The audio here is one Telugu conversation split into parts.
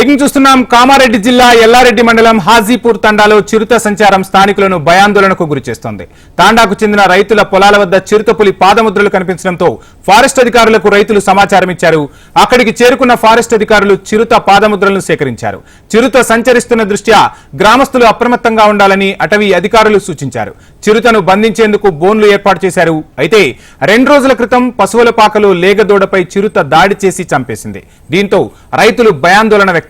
బ్రేకింగ్ చూస్తున్నాం. కామారెడ్డి జిల్లా ఎల్లారెడ్డి మండలం హాజీపూర్ తండాలో చిరుత సంచారం స్థానికులను భయాందోళనకు గురిచేస్తోంది తాండాకు చెందిన రైతుల పొలాల వద్ద చిరుతపులి పాదముద్రలు కనిపించడంతో ఫారెస్ట్ అధికారులకు రైతులు సమాచారం ఇచ్చారు. అక్కడికి చేరుకున్న ఫారెస్ట్ అధికారులు చిరుత పాదముద్రలను సేకరించారు. చిరుత సంచరిస్తున్న దృష్ట్యా గ్రామస్తులు అప్రమత్తంగా ఉండాలని అటవీ అధికారులు సూచించారు. చిరుతను బంధించేందుకు బోన్లు ఏర్పాటు చేశారు. అయితే రెండు రోజుల క్రితం పశువుల పాకలో లేగదోడపై చిరుత దాడి చేసి చంపేసింది. దీంతో రైతులు భయాందోళన వ్యక్తం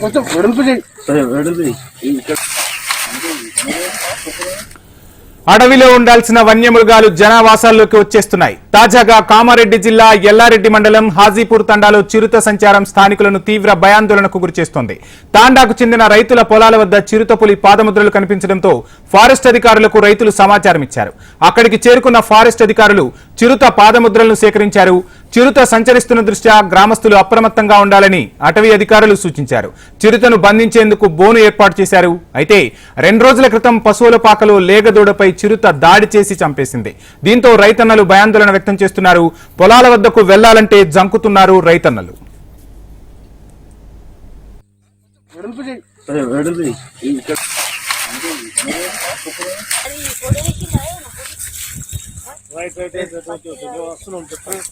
కొంచెం వెడల్పు వెడల్పు అడవిలో ఉండాల్సిన వన్యమృగాలు జనావాసాల్లోకి వచ్చేస్తున్నాయి. తాజాగా కామారెడ్డి జిల్లా ఎల్లారెడ్డి మండలం హాజీపూర్ తండాలో చిరుత సంచారం స్థానికులను తీవ్ర భయాందోళనకు గురిచేస్తోంది. తాండాకు చెందిన రైతుల పొలాల వద్ద చిరుతపులి పాదముద్రలు కనిపించడంతో ఫారెస్ట్ అధికారులకు రైతులు సమాచారం ఇచ్చారు అక్కడికి చేరుకున్న ఫారెస్ట్ అధికారులు చిరుత పాదముద్రలను సేకరించారు. చిరుత సంచరిస్తున్న దృష్ట్యా గ్రామస్తులు అప్రమత్తంగా ఉండాలని అటవీ అధికారులు సూచించారు. చిరుతను బంధించేందుకు బోను ఏర్పాటు చేశారు. అయితే రెండు రోజుల క్రితం పశువుల పాకలో లేగదూడపై చిరుత దాడి చేసి చంపేసింది. దీంతో రైతన్నలు భయాందోళన వ్యక్తం చేస్తున్నారు. పొలాల వద్దకు వెళ్ళాలంటే జంకుతున్నారు రైతన్నలు వెడల్పు చేయి వెడల్పు చేయి ఇక్కడ రైట్ రైట్ రైట్ వస్తున్నాం చెప్పండి